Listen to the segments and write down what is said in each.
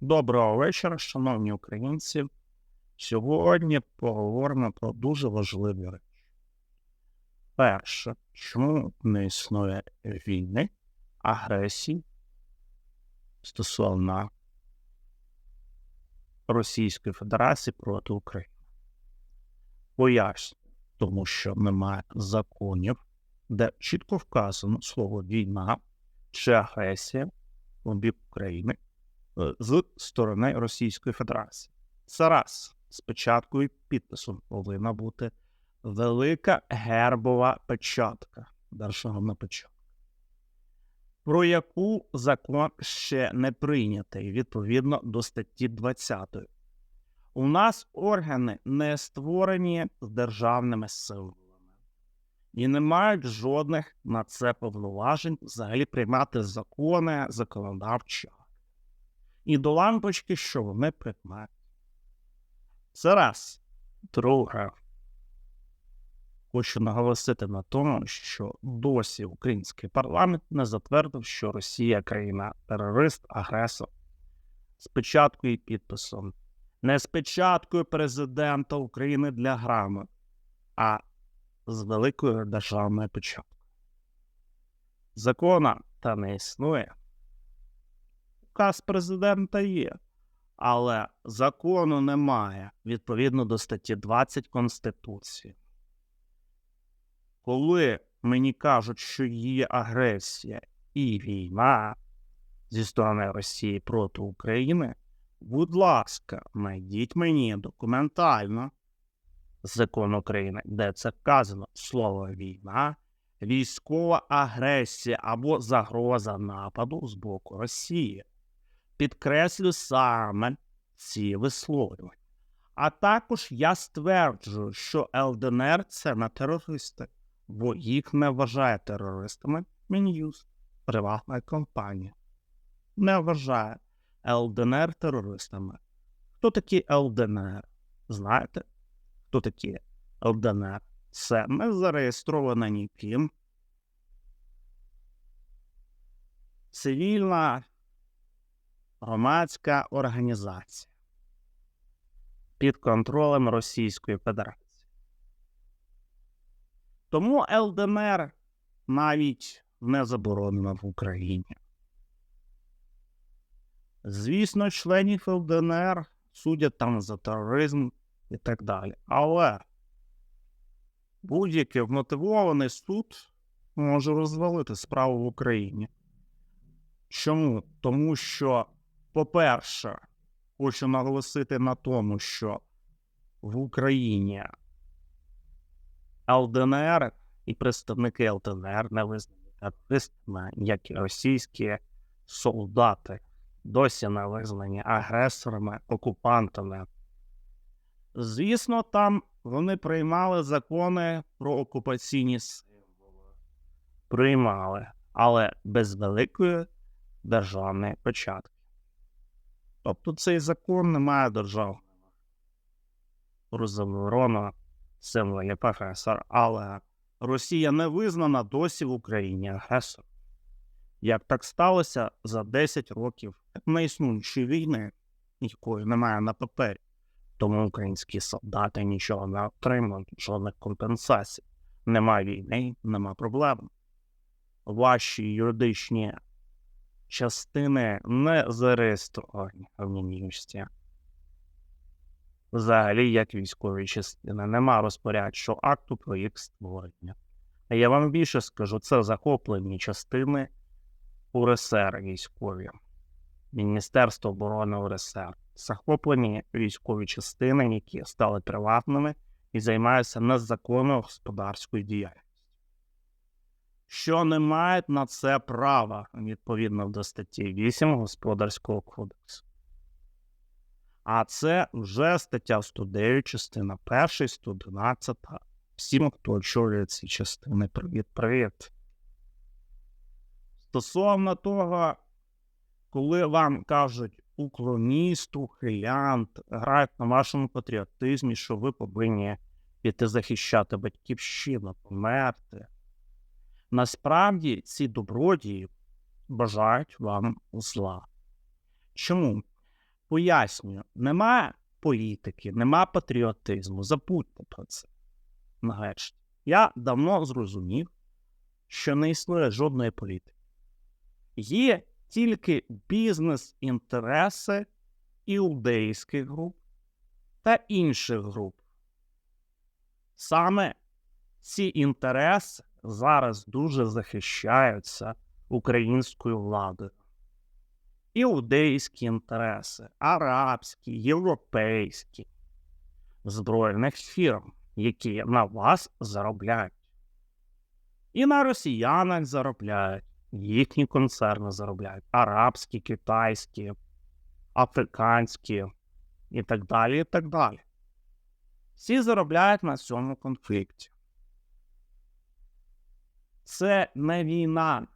Доброго вечора, шановні українці. Сьогодні поговоримо про дуже важливі речі. Перше, чому не існує війни, агресії стосовно Російської Федерації проти України? Поясню, тому що немає законів, де чітко вказано слово війна чи агресія в бік України з сторони Російської Федерації. Це раз спочатку і підписом повинна бути велика гербова печатка державна печатка, про яку закон ще не прийнятий відповідно до статті 20. У нас органи не створені з державними силами і не мають жодних на це повноважень взагалі приймати закони, законодавчі акти. І до лампочки, що вони приймають. Це раз. Друге. Хочу наголосити на тому, що досі український парламент не затвердив, що Росія країна терорист, агресор. З печаткою і підписом. Не з печаткою президента України для грами, а з великою державною печаткою. Закона та не існує. Указ президента є, але закону немає відповідно до статті 20 Конституції. Коли мені кажуть, що є агресія і війна зі сторони Росії проти України, будь ласка, знайдіть мені документально закон України, де це вказано слово війна, військова агресія або загроза нападу з боку Росії. Підкреслю саме ці висловлювання. А також я стверджую, що ЛДНР це не терористи, бо їх не вважає терористами Мін'юз, приватна компанія. Не вважає ЛДНР терористами. Хто такі ЛДНР? Знаєте? Хто такі ЛДНР? Це не зареєстрована ніким. Цивільна громадська організація під контролем Російської Федерації. Тому ЛДНР навіть не заборонено в Україні. Звісно, членів ЛДНР судять там за тероризм і так далі. Але будь-який вмотивований суд може розвалити справу в Україні. Чому? Тому що, по-перше, хочу наголосити на тому, що в Україні ЛДНР і представники ЛДНР не визнані терористами, як і російські солдати, досі не визнані агресорами, окупантами. Звісно, там вони приймали закони про окупаційні символи. Приймали, але без великої державної початки. Тобто цей закон не має державного про заборону символів агресор, але Росія не визнана досі в Україні агресор. Як так сталося за 10 років неіснуючої війни, якої немає на папері, тому українські солдати нічого не отримують, жодних компенсацій. Нема війни, нема проблем. Ваші юридичні частини не зареєстровані в міністі. Взагалі, як військові частини, нема розпорядчого акту про їх створення. А я вам більше скажу, це захоплені частини УРСР військові, Міністерство оборони УРСР. Захоплені військові частини, які стали приватними і займаються незаконною господарською діяльністю що не мають на це права відповідно до статті 8 Господарського кодексу. А це вже стаття 109, частина 1, 112. Всім, хто очолює ці частини, привіт-привіт. Стосовно того, коли вам кажуть уклоніст, ухилянт, грають на вашому патріотизмі, що ви повинні піти захищати батьківщину, померти. Насправді ці добродії бажають вам зла. Чому? Пояснюю, немає політики, нема патріотизму. Забудьте про це. Нарешті. Я давно зрозумів, що не існує жодної політики. Є тільки бізнес-інтереси іудейських груп та інших груп. Саме ці інтереси зараз дуже захищаються українською владою. Іудейські інтереси, арабські, європейські, збройних фірм, які на вас заробляють. І на росіянах заробляють, їхні концерни заробляють, арабські, китайські, африканські і так далі. і так далі. Всі заробляють на цьому конфлікті. Це не війна,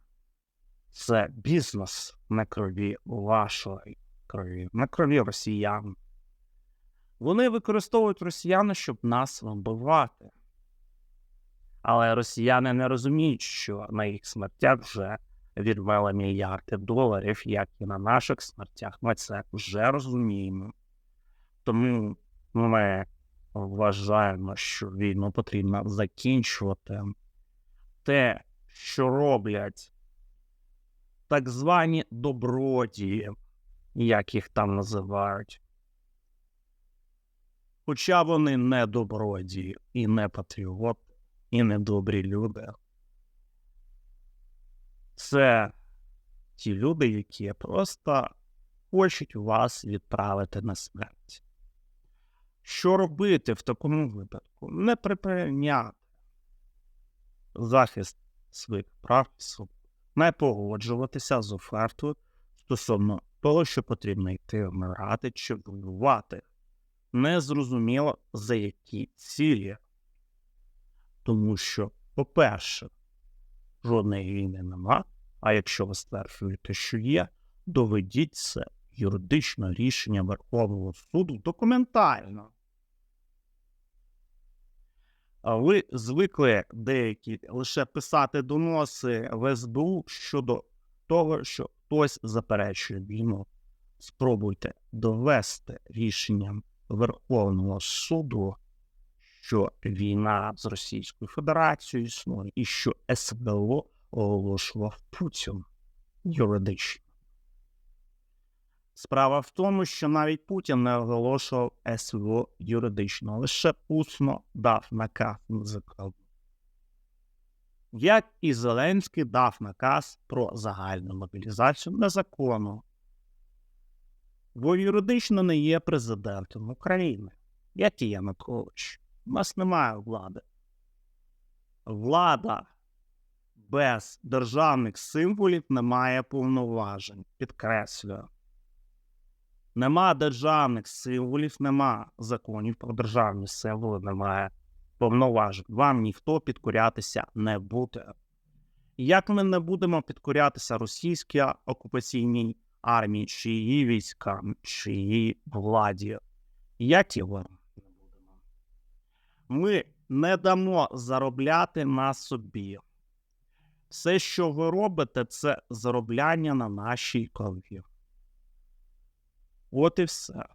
це бізнес на крові вашої крові, на крові росіян. Вони використовують росіян, щоб нас вбивати. Але росіяни не розуміють, що на їх смертях вже відвели мільярди доларів, як і на наших смертях. Ми це вже розуміємо. Тому ми вважаємо, що війну потрібно закінчувати. Те, що роблять так звані добродії, як їх там називають. Хоча вони не добродії, і не патріоти, і не добрі люди. Це ті люди, які просто хочуть вас відправити на смерть. Що робити в такому випадку? Не припиняти захист своїх прав не погоджуватися з офертою стосовно того, що потрібно йти вмирати чи воювати. Незрозуміло за які цілі. Тому що, по-перше, жодної війни нема, а якщо ви стверджуєте, що є, доведіть це юридичне рішення Верховного суду документально. Ви звикли деякі лише писати доноси в СБУ щодо того, що хтось заперечує війну. Спробуйте довести рішенням Верховного суду, що війна з Російською Федерацією існує, і що СВО оголошував Путін юридично. Справа в тому, що навіть Путін не оголошував СВО юридично, лише усно дав наказ незаконно. Як і Зеленський дав наказ про загальну мобілізацію незаконно, бо юридично не є президентом України, як і Янукович. У нас немає влади. Влада без державних символів не має повноважень, підкреслюю. Нема державних символів, нема законів про державні символи, немає повноважень. Вам ніхто підкорятися не буде. Як ми не будемо підкорятися російській окупаційній армії, чи її військам, чи її владі, як і будемо. Ми не дамо заробляти на собі. Все, що ви робите, це заробляння на нашій крові. От і все.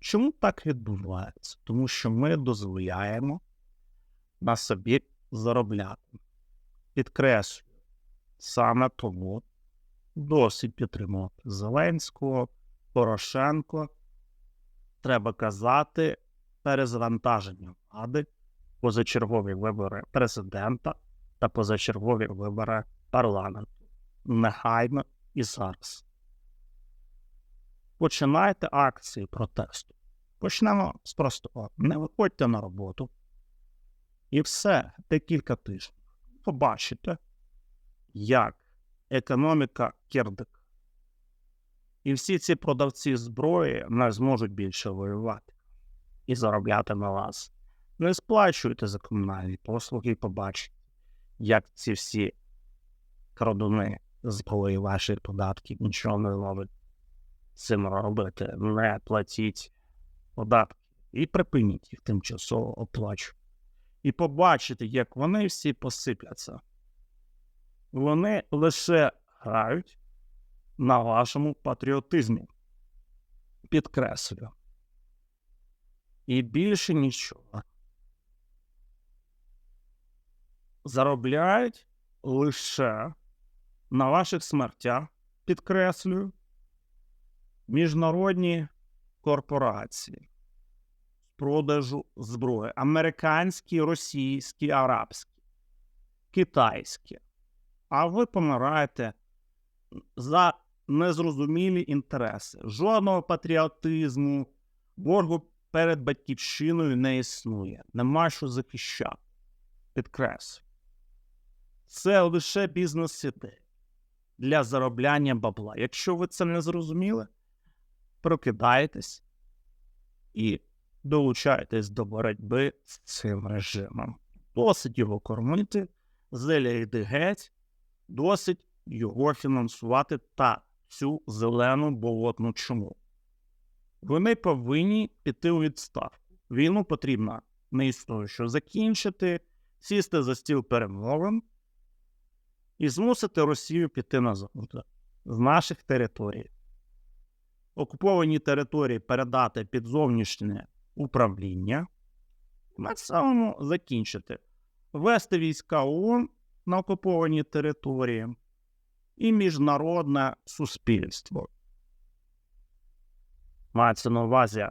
Чому так відбувається? Тому що ми дозволяємо на собі заробляти. Підкреслюю, саме тому досить підтримувати Зеленського, Порошенко. Треба казати перезавантаження влади, позачергові вибори президента та позачергові вибори парламенту. Негайно і зараз починайте акції протесту. Почнемо з простого. Не виходьте на роботу. І все, декілька тижнів. Побачите, як економіка кирдик. І всі ці продавці зброї не зможуть більше воювати і заробляти на вас. Не сплачуйте за комунальні послуги і побачите, як ці всі крадуни зброї ваших податків нічого не цим робити, не платіть податки і припиніть їх тимчасово оплачувати. І побачите, як вони всі посипляться. Вони лише грають на вашому патріотизмі. Підкреслюю. І більше нічого. Заробляють лише на ваших смертях, підкреслюю, міжнародні корпорації з продажу зброї. Американські, російські, арабські, китайські. А ви помираєте за незрозумілі інтереси. Жодного патріотизму, боргу перед батьківщиною не існує. Нема що захищати. Підкреслю. Це лише бізнес-ідея для заробляння бабла. Якщо ви це не зрозуміли, прокидайтесь і долучайтесь до боротьби з цим режимом. Досить його кормити, зеля геть, досить його фінансувати та цю зелену болотну чуму. Вони повинні піти у відставку. Війну потрібно не існує, що закінчити, сісти за стіл перемовин і змусити Росію піти назад з наших територій. Окуповані території передати під зовнішнє управління, на цьому закінчити, ввести війська ООН на окуповані території і міжнародне суспільство. Мається на увазі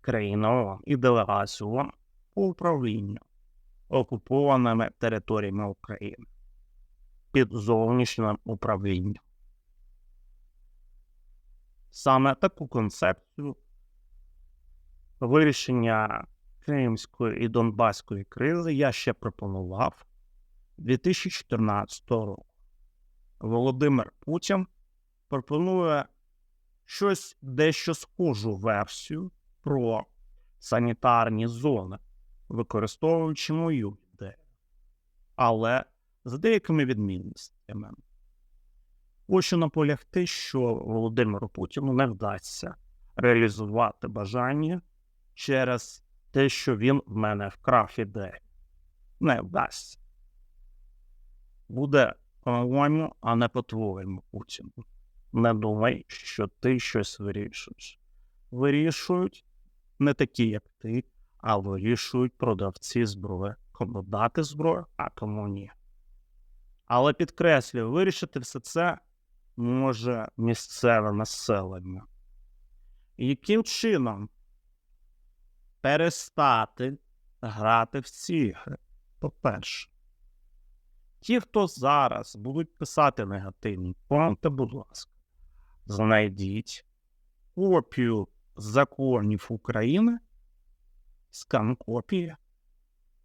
країна ООН і делегацію ООН по управлінню окупованими територіями України під зовнішнім управлінням. Саме таку концепцію вирішення Кримської і Донбаської кризи я ще пропонував 2014 року. Володимир Путін пропонує щось дещо схожу версію про санітарні зони, використовуючи мою ідею, але з деякими відмінностями. Хочу наполягти, що Володимиру Путіну не вдасться реалізувати бажання через те, що він в мене вкрав ідею. Не вдасться. Буде по-моєму, а не по-твоєму, Путін. Не думай, що ти щось вирішуєш. Вирішують не такі, як ти, а вирішують продавці зброї. Кому дати зброю, а кому ні. Але підкреслюю, вирішити все це може місцеве населення. Яким чином перестати грати в ці ігри? По-перше, ті, хто зараз будуть писати негативні коменти, будь ласка, знайдіть копію законів України, скан копії,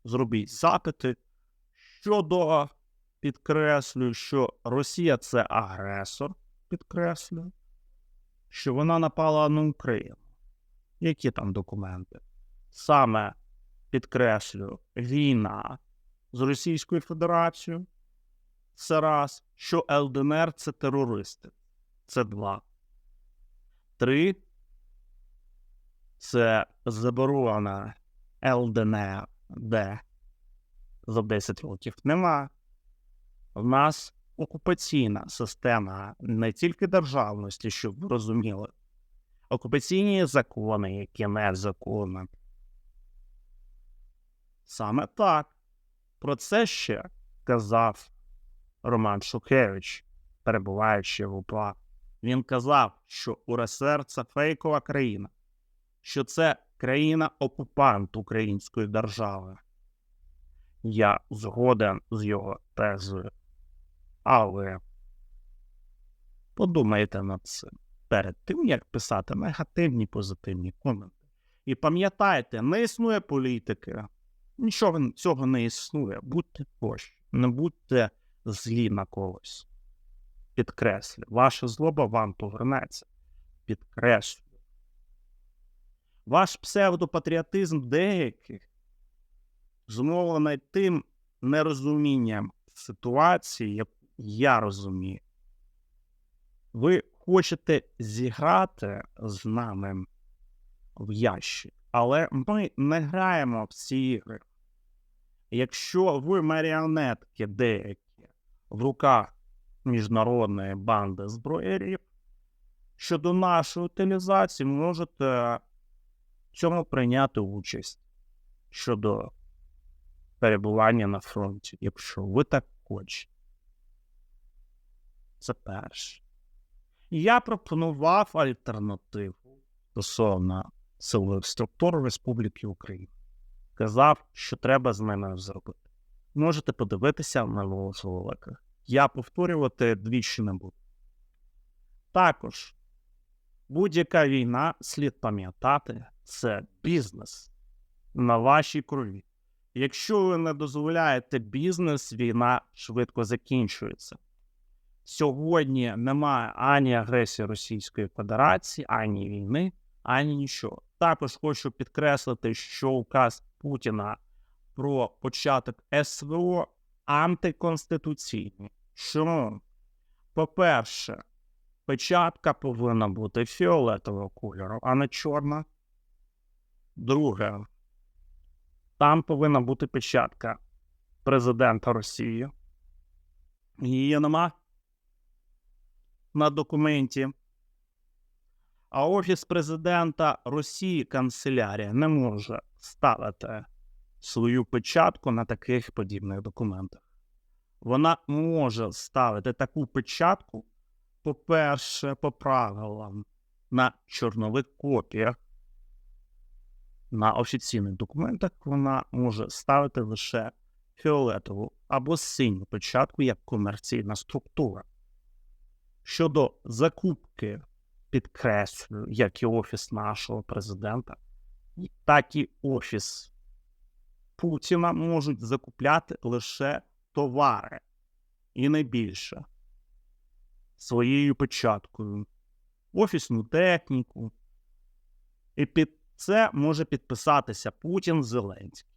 зробіть запити щодо підкреслюю, що Росія це агресор, підкреслюю, що вона напала на Україну. Які там документи? Саме підкреслюю, війна з Російською Федерацією. Це раз, що ЛДНР це терористи. Це два. Три. Це заборона ЛДНР, де за 10 років нема. В нас окупаційна система не тільки державності, щоб ви розуміли, окупаційні закони, які не закони. Саме так. Про це ще казав Роман Шухевич, перебуваючи в УПА. Він казав, що УРСР це фейкова країна, що це країна-окупант української держави. Я згоден з його тезою. Але подумайте над цим перед тим, як писати негативні позитивні коменти. І пам'ятайте, не існує політики. Нічого цього не існує. Будьте пощі, не будьте злі на когось. Підкреслю, ваша злоба вам повернеться. Підкреслю. Ваш псевдопатріотизм деяких зумовлений тим нерозумінням ситуації, яку я розумію. Ви хочете зіграти з нами в ящик, але ми не граємо в ці ігри. Якщо ви маріонетки деякі в руках міжнародної банди зброєрів, щодо нашої утилізації, можете цьому прийняти участь щодо перебування на фронті, якщо ви так хочете. Це перше. Я пропонував альтернативу стосовно силових структур Республіки Україна. Казав, що треба з ними зробити. Можете подивитися на роликах. Я повторювати двічі не буду. Також будь-яка війна слід пам'ятати, це бізнес на вашій крові. Якщо ви не дозволяєте бізнес, війна швидко закінчується. Сьогодні немає ані агресії Російської Федерації, ані війни, ані нічого. Також хочу підкреслити, що указ Путіна про початок СВО антиконституційний. Чому? По-перше, печатка повинна бути фіолетового кольору, а не чорна. Друге, там повинна бути печатка президента Росії. Її нема на документі. А Офіс президента Росії канцелярія не може ставити свою печатку на таких подібних документах. Вона може ставити таку печатку, по-перше, по правилам на чорнових копіях. На офіційних документах вона може ставити лише фіолетову або синю печатку як комерційна структура. Щодо закупки, підкреслюю, як і офіс нашого президента, так і офіс Путіна можуть закупляти лише товари і не більше своєю печаткою, офісну техніку. І під це може підписатися Путін Зеленський.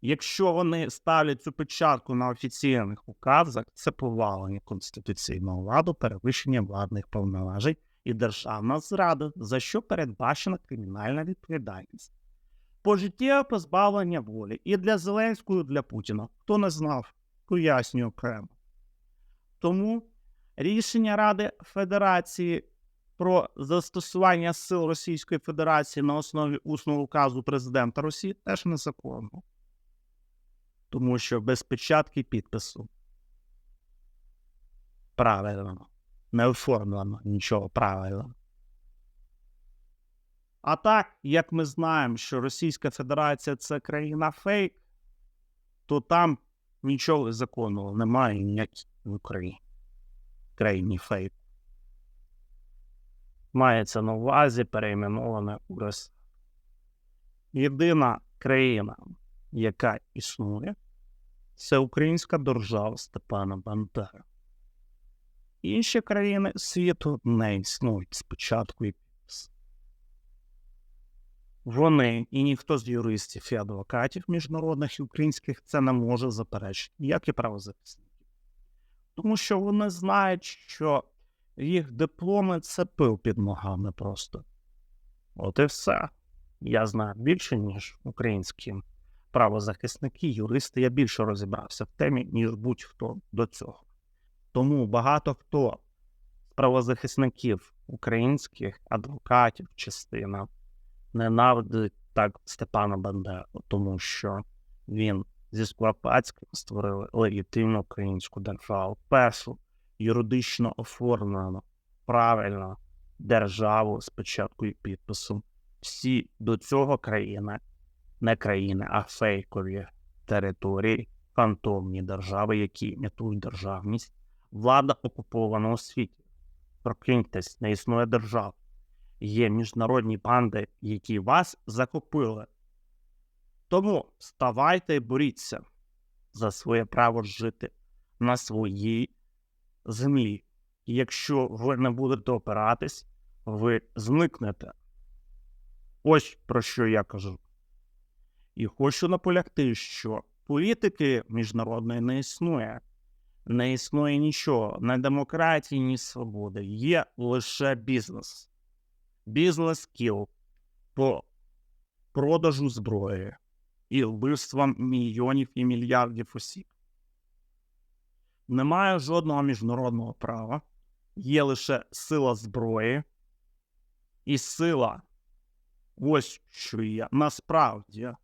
Якщо вони ставлять цю печатку на офіційних указах, це повалення конституційного ладу, перевищення владних повноважень і державна зрада, за що передбачена кримінальна відповідальність. Пожиттєве позбавлення волі і для Зеленського, і для Путіна. Хто не знав, пояснюю окремо. Тому рішення Ради Федерації про застосування сил Російської Федерації на основі усного указу президента Росії теж незаконно. Тому що без печатки підпису правильно, не оформлено нічого правильно. А так, як ми знаємо, що Російська Федерація це країна фейк, то там нічого законного немає ніякій в Україні. Країні фейк. Мається на увазі перейменоване УРС. Єдина країна, яка існує, це українська держава Степана Бандера. Інші країни світу не існують спочатку і підпис. Вони і ніхто з юристів і адвокатів міжнародних і українських це не може заперечити, як і правозахисники. Тому що вони знають, що їх дипломи це пил під ногами просто. От і все. Я знаю більше, ніж українські правозахисники, юристи. Я більше розібрався в темі, ніж будь-хто до цього. Тому багато хто з правозахисників українських адвокатів, частина ненавидить так Степана Бандеру, тому що він зі Скоропадським створив легітимну українську державу. Першу юридично оформлену правильно державу з початку і підписом. Всі до цього країни, не країни, а фейкові території, фантомні держави, які імітують державність, влада окупованого світу. Прокиньтесь, не існує держав. Є міжнародні банди, які вас захопили. Тому вставайте і боріться за своє право жити на своїй землі. І якщо ви не будете опиратись, ви зникнете. Ось про що я кажу. І хочу наполягти, що політики міжнародної не існує. Не існує нічого, ні демократії, ні свободи. Є лише бізнес. Бізнес кіл по продажу зброї і вбивствам мільйонів і мільярдів осіб. Немає жодного міжнародного права, є лише сила зброї і сила ось що є насправді.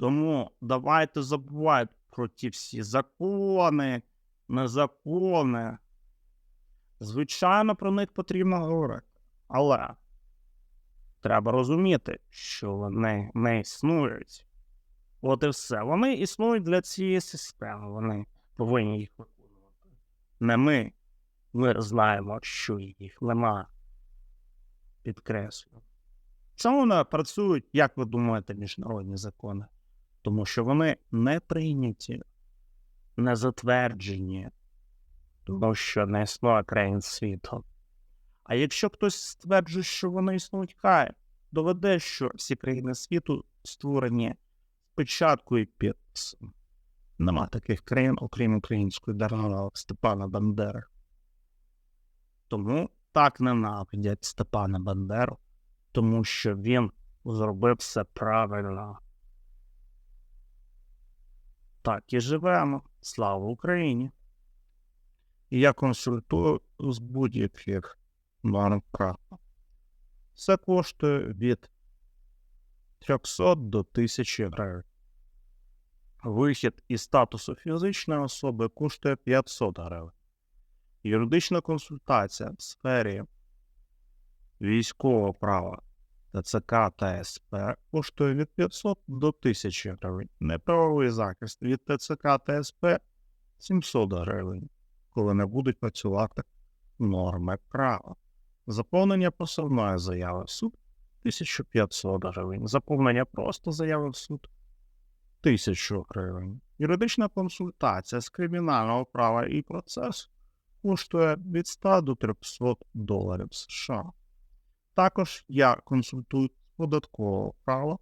Тому давайте забувати про ті всі закони, незакони. Звичайно, про них потрібно говорити. Але треба розуміти, що вони не існують. От і все. Вони існують для цієї системи. Вони повинні їх виконувати. Не ми. Ми знаємо, що їх нема. Підкреслю. Чому вони працюють, як ви думаєте, міжнародні закони? Тому що вони не прийняті, не затверджені, тому що не існує країн світу. А якщо хтось стверджує, що вони існують, хай доведе, що всі країни світу створені спочатку і підписом. Нема таких країн, окрім української держави Степана Бандери. Тому так ненавидять Степана Бандеру, тому що він зробив все правильно. Так і живемо. Слава Україні! І я консультую з будь-яких права. Все коштує від 300 до 1000 гривень. Вихід із статусу фізичної особи коштує 500 гривень. Юридична консультація в сфері військового права ТЦК та СП коштує від 500 до 1000 гривень. Неправовий захист від ТЦК та СП 700 гривень, коли не будуть працювати норми права. Заповнення посильної заяви в суд 1500 гривень. Заповнення просто заяви в суд 1000 гривень. Юридична консультація з кримінального права і процесу коштує від 100 до 300 доларів США. Також я консультую податкового права,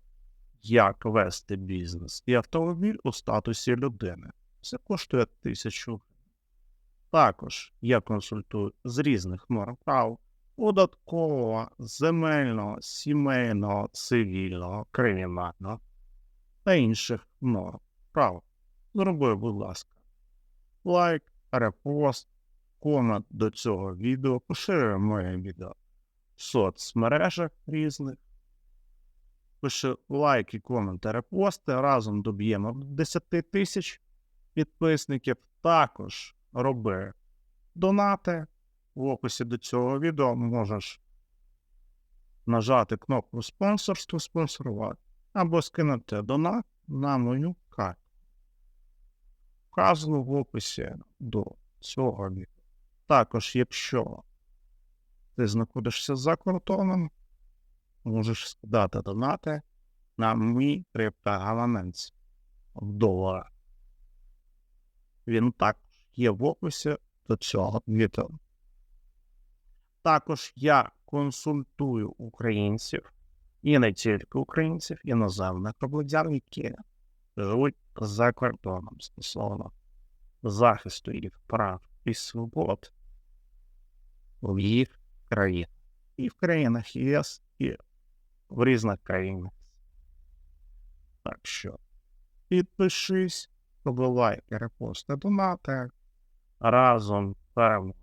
як вести бізнес і автомобіль у статусі людини. Це коштує 1000 гривень. Також я консультую з різних норм прав податкового, земельного, сімейного, цивільного, кримінального та інших норм прав. Зроби, будь ласка, лайк, репост, комент до цього відео, поширюй моє відео соцмережах різних. Пиши лайки, коменти, репости. Разом доб'ємо 10 тисяч підписників. Також роби донати. В описі до цього відео можеш нажати кнопку спонсорство, спонсорувати, або скинути донат на мою карту. Вказано в описі до цього відео. Також, якщо ти знаходишся за кордоном, можеш скидати донати на мій криптогаманець в доларах. Він також є в описі до цього відео. Також я консультую українців і не тільки українців, іноземних громадян, які живуть за кордоном стосовно захисту їх прав і свобод в їх країнах. І в країнах ЄС, і в різних країнах. Так що підпишись, побивай репости донати. Разом переможемо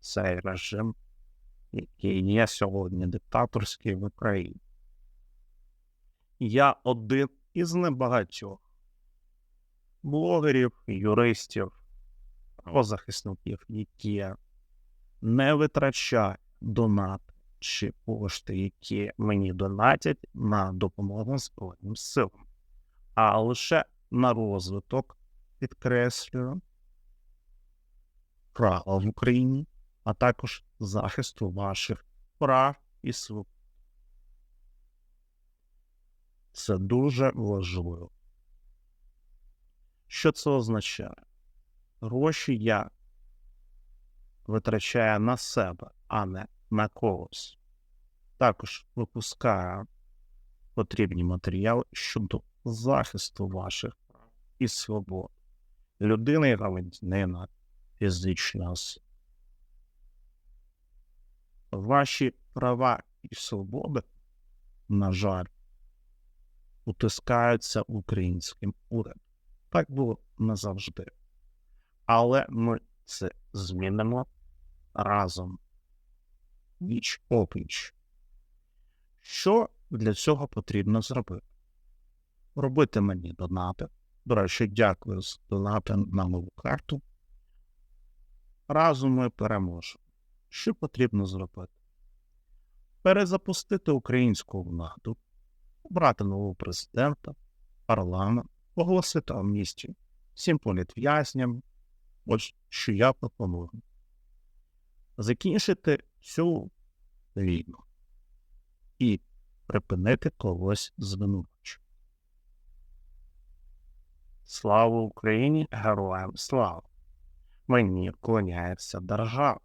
цей режим, який є сьогодні диктаторський в Україні. Я один із небагатьох блогерів, юристів, правозахисників, які не витрачають донат чи кошти, які мені донатять на допомогу Збройним силам, а лише на розвиток, підкреслюю, права в Україні, а також захисту ваших прав і свобод. Це дуже важливо. Що це означає? Гроші я витрачаю на себе, а не на когось. Також випускаю потрібні матеріали щодо захисту ваших прав і свобод, людини і громадянина, фізична особа. Ваші права і свободи, на жаль, утискаються українським урядом. Так було назавжди. Але ми це змінимо разом. Віч опліч. Що для цього потрібно зробити? Робити мені донати. До речі, дякую за донати на нову карту. Разом ми переможемо. Що потрібно зробити? Перезапустити українську владу, обрати нового президента, парламент, оголосити амністію всім політв'язням. Ось що я пропоную. Закінчити цю війну і припинити когось звинувачувати. Слава Україні! Героям слава! Мені вклоняється держава.